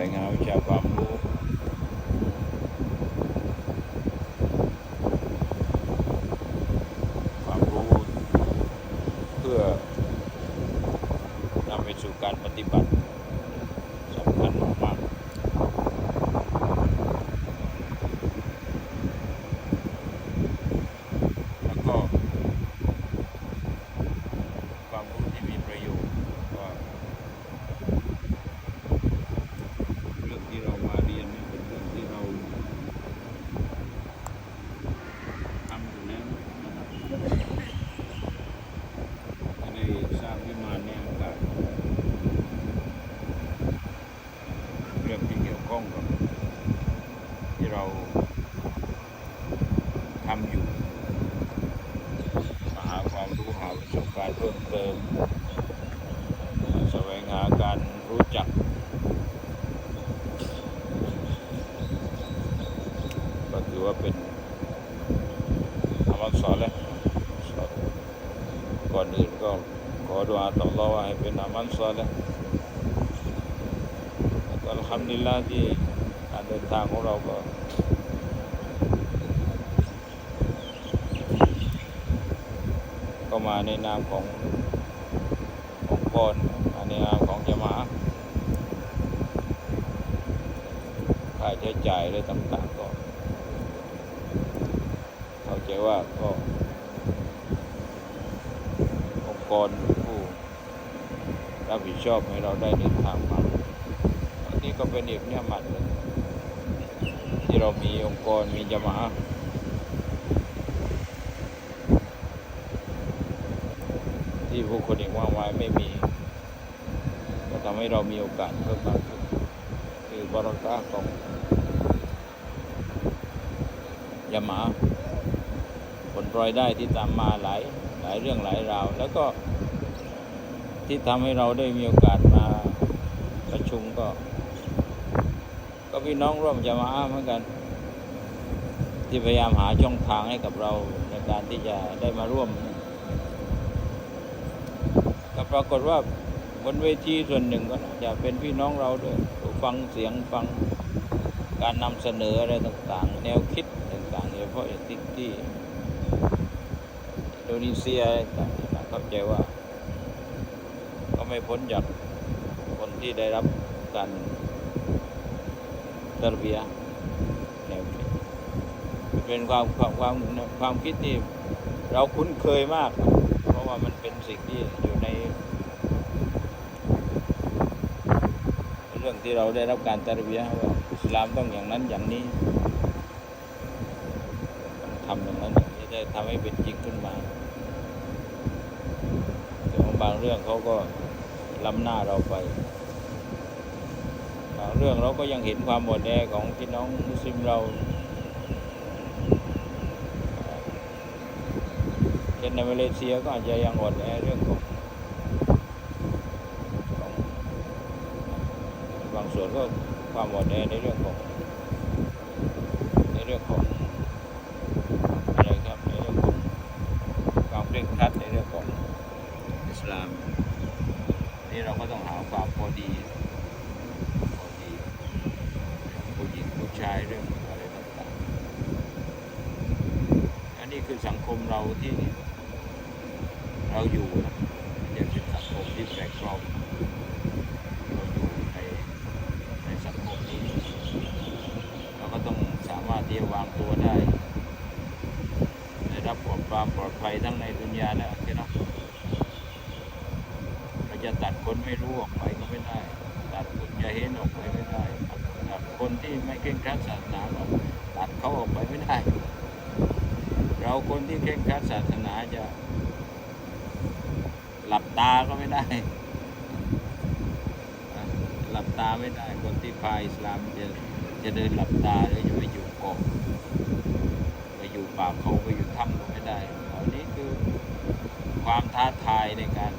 น่ยงานวิชาความรู้ความรู้ เพื่อนำไปสู่การปฏิบัติ องกับที่เราทำอยู่มาหาความรู้หาประสบการณ์เพิ่มเติมแสวงหาการรู้จักก็ถือว่าเป็นอามัลสอนแล้วก่อนอื่นก็ขอดูอต่อรอว่าให้เป็นอามันสอนแล ก็อัลฮัมดุลิลลาที่การเดินทางของเราก็ก็มาในนามขององค์กรในนามของจะมาค่าใช้จ่ายอะไรต่างๆก็เข้าใจว่าก็องค์กรผู้รับผิดชอบให้เราได้เดินทางมา ก็เป็นอีกเนี่ยหมัดหนึ่งที่เรามีองค์กรมีจมาอะห์ที่ผู้คนอีกมากมายไม่มี ก็ทำให้เรามีโอกาสเพิ่มมากขึ้นคือบรักาของยามาผลพลอยได้ที่ตามมาหลายหลายเรื่องหลายราว แล้วก็ที่ทำให้เราได้มีโอกาสมาประชุมก็ ก็พี่น้องร่วมยามาเหมือนกัน ที่พยายามหาช่องทางให้กับเราในการที่จะได้มาร่วมก็ปรากฏว่าบนเวทีส่วนหนึ่งก็จะเป็นพี่น้องเราด้วยฟังเสียงฟังการนำเสนออะไรต่างๆ แนวคิดต่างๆโดยเฉพาะอย่างที่ที่อินโดนีเซียอะไรต่างๆเข้าใจว่า ก็ไม่พ้นจากคนที่ได้รับการ ระเบียะห์แนวคิดเป็นความความความความคิดที่เราคุ้นเคยมาก เพราะว่ามันเป็นสิ่งที่อยู่ใน เรื่องที่เราได้รับการตระเบียะว่าอิสลามต้องอย่างนั้นอย่างนี้ต้องทำอย่างนั้นอย่างนี้ได้ทำให้เป็นจริงขึ้นมาแต่บางเรื่องเขาก็ล้ำหน้าเราไป เรื่องเราก็ยังเห็นความหมดแอของพี่น้องมุสลิมเราเช่นในมาเลเซียก็อาจจะยังอ่อนแอเรื่องของของบางส่วนก็ความอ่อนแอในเรื่องของในเรื่องของอะไรครับในเรื่องของความเคร่งครัดในเรื่องของอิสลาม นี่เราก็ต้องหาความพอดีพอดีผู้หญิงผู้ชายเรื่องอะไรต่างๆอันนี้คือสังค มเราที่เราอยู่นะยังเป็นสังคมที่แปลกปลอมเราอยู่ในในสังคมนี้ เราก็ต้องสามารถที่จะวางตัวได้ ได้รับความปลอดภัยทั้งในดุนยาและอาคิเราะเราจะตัดคนไม่รู้ออกไปก็ไม่ได้ ตัดคนจะเห็นออกไปไม่ได้ ตัดคนที่ไม่เคร่งครัดศาสนาก็ตัดเขาออกไปไม่ได้ เรา คนที่เคร่งครัดศาสนาจะ หลับตาก็ไม่ได้ หลับตาไม่ได้ คนที่พาอิสลามจะจะเดินหลับตาแล้วจะไปอยู่กาะไปอยู่ป่าเขาไปอยู่ถ้ำก็ไม่ได้อันนี้คือความท้าทายในการ